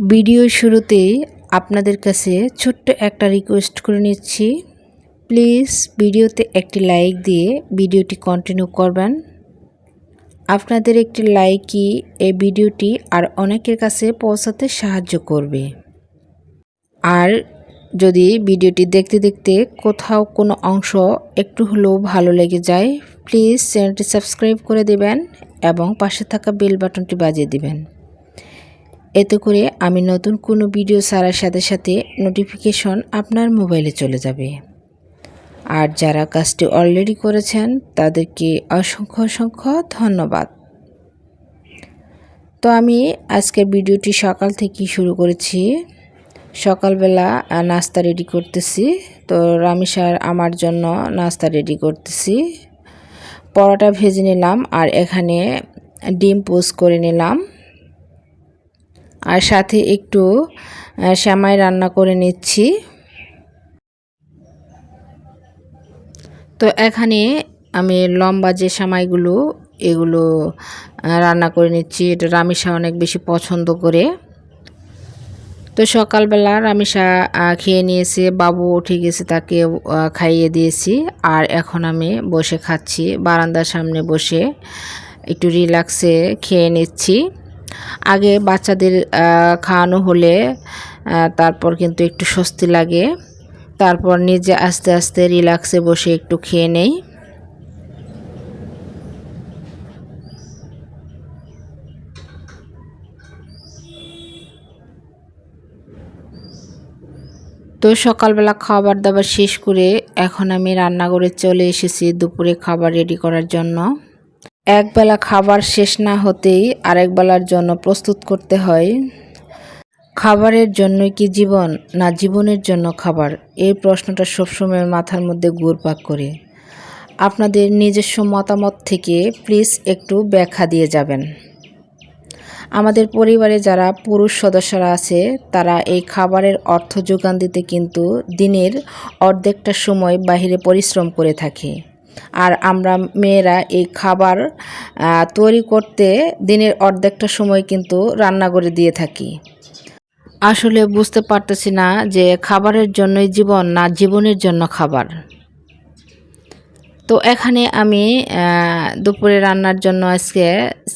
Video শুরুতেই আপনাদের কাছে ছোট্ট একটা রিকোয়েস্ট করে নিচ্ছি। প্লিজ ভিডিওতে একটি লাইক দিয়ে ভিডিওটি কন্টিনিউ করবেন। আপনাদের একটি লাইকই এই ভিডিওটি আর অনেকের কাছে পৌঁছাতে সাহায্য করবে। আর যদি ভিডিওটি দেখতে দেখতে কোথাও কোনো অংশ একটু হলেও ভালো লেগে যায় প্লিজ চ্যানেলটি সাবস্ক্রাইব করে দেবেন এবং পাশে থাকা বেল বাটনটি বাজিয়ে দিবেন। এতে করে আমি নতুন কোনো ভিডিও ছাড়ার সাথে সাথে নোটিফিকেশন আপনার মোবাইলে চলে যাবে। আর যারা কাজটি অলরেডি করেছেন, তাদেরকে অসংখ্য অসংখ্য ধন্যবাদ। তো আমি আজকের ভিডিওটি সকাল থেকেই শুরু করেছি। সকালবেলা নাস্তা রেডি করতেছি। তো রামিসার আমার জন্য নাস্তা রেডি করতেছি। পরোটা ভেজে নিলাম আর এখানে ডিম পোস্ট করে নিলাম। আর সাথে একটু শ্যামাই রান্না করে নিচ্ছি। তো এখানে আমি লম্বা যে সামাইগুলো এগুলো রান্না করে নিচ্ছি। এটা রামিসা অনেক বেশি পছন্দ করে। তো সকালবেলা রামিসা খেয়ে নিয়েছে, বাবু উঠে গেছে তাকে খাইয়ে দিয়েছি। আর এখন আমি বসে খাচ্ছি, বারান্দার সামনে বসে একটু রিল্যাক্সে খেয়ে নিচ্ছি। আগে বাচ্চাদের খাওয়ানো হলে তারপর কিন্তু একটু স্বস্তি লাগে। তারপর নিজে আস্তে আস্তে রিল্যাক্সে বসে একটু খেয়ে নেই। তো সকালবেলা খাবার দাবার শেষ করে এখন আমি রান্নাঘরে চলে এসেছি দুপুরে খাবার রেডি করার জন্য। একবেলা খাবার শেষ না হতেই আরেক বেলার জন্য প্রস্তুত করতে হয়। খাবারের জন্য কি জীবন না জীবনের জন্য খাবার? এই প্রশ্নটা সবসময় মাথার মধ্যে ঘুরপাক করে। আপনাদের নিজস্ব মতামত থেকে প্লিজ একটু ব্যাখ্যা দিয়ে যাবেন। আমাদের পরিবারে যারা পুরুষ সদস্যরা আছে, তারা এই খাবারের অর্থ যোগান দিতে কিন্তু দিনের অর্ধেকটা সময় বাহিরে পরিশ্রম করে থাকে। আর আমরা মেয়েরা এই খাবার তৈরি করতে দিনের অর্ধেকটা সময় কিন্তু রান্না করে দিয়ে থাকি। আসলে বুঝতে পারতেছি না যে খাবারের জন্যই জীবন না জীবনের জন্য খাবার। তো এখানে আমি দুপুরে রান্নার জন্য আজকে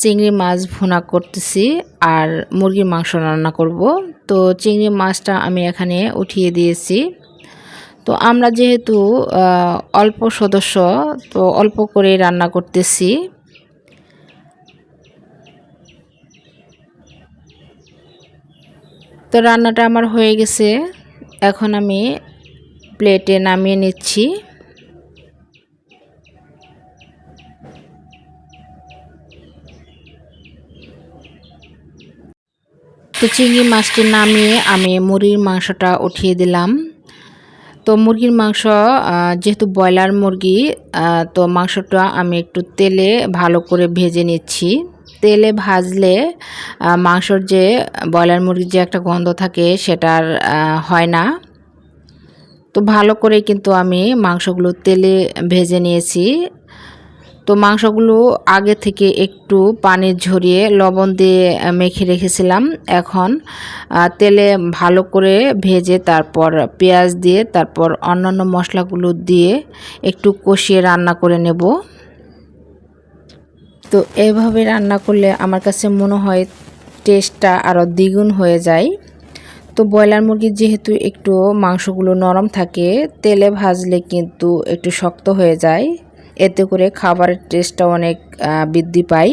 চিংড়ি মাছ ভুনা করতেছি আর মুরগির মাংস রান্না করব। তো চিংড়ি মাছটা আমি এখানে উঠিয়ে দিয়েছি। তো আমরা যেহেতু অল্প সদস্য, তো অল্প করে রান্না করতেছি। তো রান্নাটা আমার হয়ে গেছে। এখন আমি প্লেটে নামিয়ে নিচ্ছি। তো চিংড়ি মাছটি নামিয়ে আমি মুড়ির মাংসটা উঠিয়ে দিলাম। তো মুরগির মাংস যেহেতু ব্রয়লার মুরগি তো মাংসটা আমি একটু তেলে ভালো করে ভেজে নিচ্ছি। তেলে ভাজলে মাংসর যে ব্রয়লার মুরগির যে একটা গন্ধ থাকে সেটার হয় না। তো ভালো করে কিন্তু আমি মাংসগুলো তেলে ভেজে নিয়েছি। তো মাংসগুলো আগে থেকে একটু পানি ঝরিয়ে লবণ দিয়ে মেখে রেখেছিলাম। এখন তেলে ভালো করে ভেজে তারপর পেঁয়াজ দিয়ে, তারপর অন্যান্য মশলাগুলো দিয়ে একটু কষিয়ে রান্না করে নেব। তো এভাবে রান্না করলে আমার কাছে মনে হয় টেস্টটা আরও দ্বিগুণ হয়ে যায়। তো ব্রয়লার মুরগির যেহেতু একটু মাংসগুলো নরম থাকে, তেলে ভাজলে কিন্তু একটু শক্ত হয়ে যায়। এতে করে খাবারের টেস্টটা অনেক বৃদ্ধি পায়।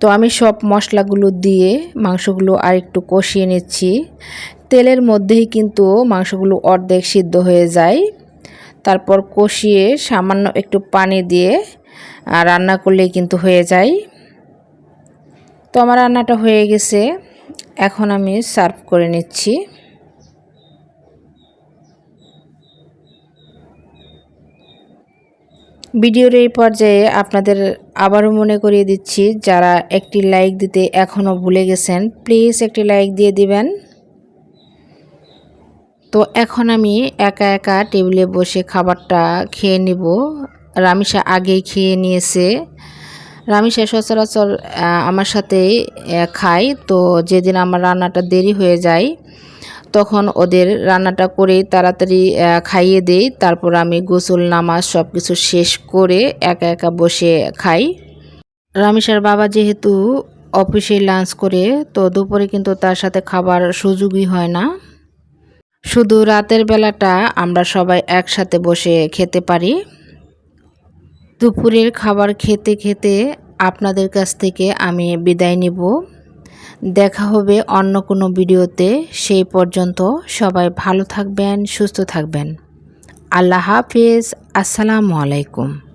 তো আমি সব মশলাগুলো দিয়ে মাংসগুলো আর একটু কষিয়ে নিচ্ছি। তেলের মধ্যেই কিন্তু মাংসগুলো অর্ধেক সিদ্ধ হয়ে যায়। তারপর কষিয়ে সামান্য একটু পানি দিয়ে রান্না করলে কিন্তু হয়ে যায়। তো আমার রান্নাটা হয়ে গেছে। এখন আমি সার্ভ করে নিচ্ছি। ভিডিওর এই পর্যায়ে আপনাদের আবারও মনে করিয়ে দিচ্ছি, যারা একটি লাইক দিতে এখনও ভুলে গেছেন, প্লিজ একটি লাইক দিয়ে দিবেন। তো এখন আমি একা একা টেবিলে বসে খাবারটা খেয়ে নিব। রামিসা আগেই খেয়ে নিয়েছে। রামিসা সচরাচর আমার সাথে খায়। তো যেদিন আমার রান্নাটা দেরি হয়ে যায় তখন ওদের রান্নাটা করে তাড়াতাড়ি খাইয়ে দেই। তারপর আমি গোসল, নামাজ সব কিছু শেষ করে একা একা বসে খাই। রামিসার বাবা যেহেতু অফিসে লাঞ্চ করে, তো দুপুরে কিন্তু তার সাথে খাবার সুযোগই হয় না। শুধু রাতের বেলাটা আমরা সবাই একসাথে বসে খেতে পারি। দুপুরের খাবার খেতে খেতে আপনাদের কাছ থেকে আমি বিদায় নিব। দেখা হবে অন্য কোনো ভিডিওতে। সেই পর্যন্ত সবাই ভালো থাকবেন, সুস্থ থাকবেন। আল্লাহ হাফিজ। আসসালামু আলাইকুম।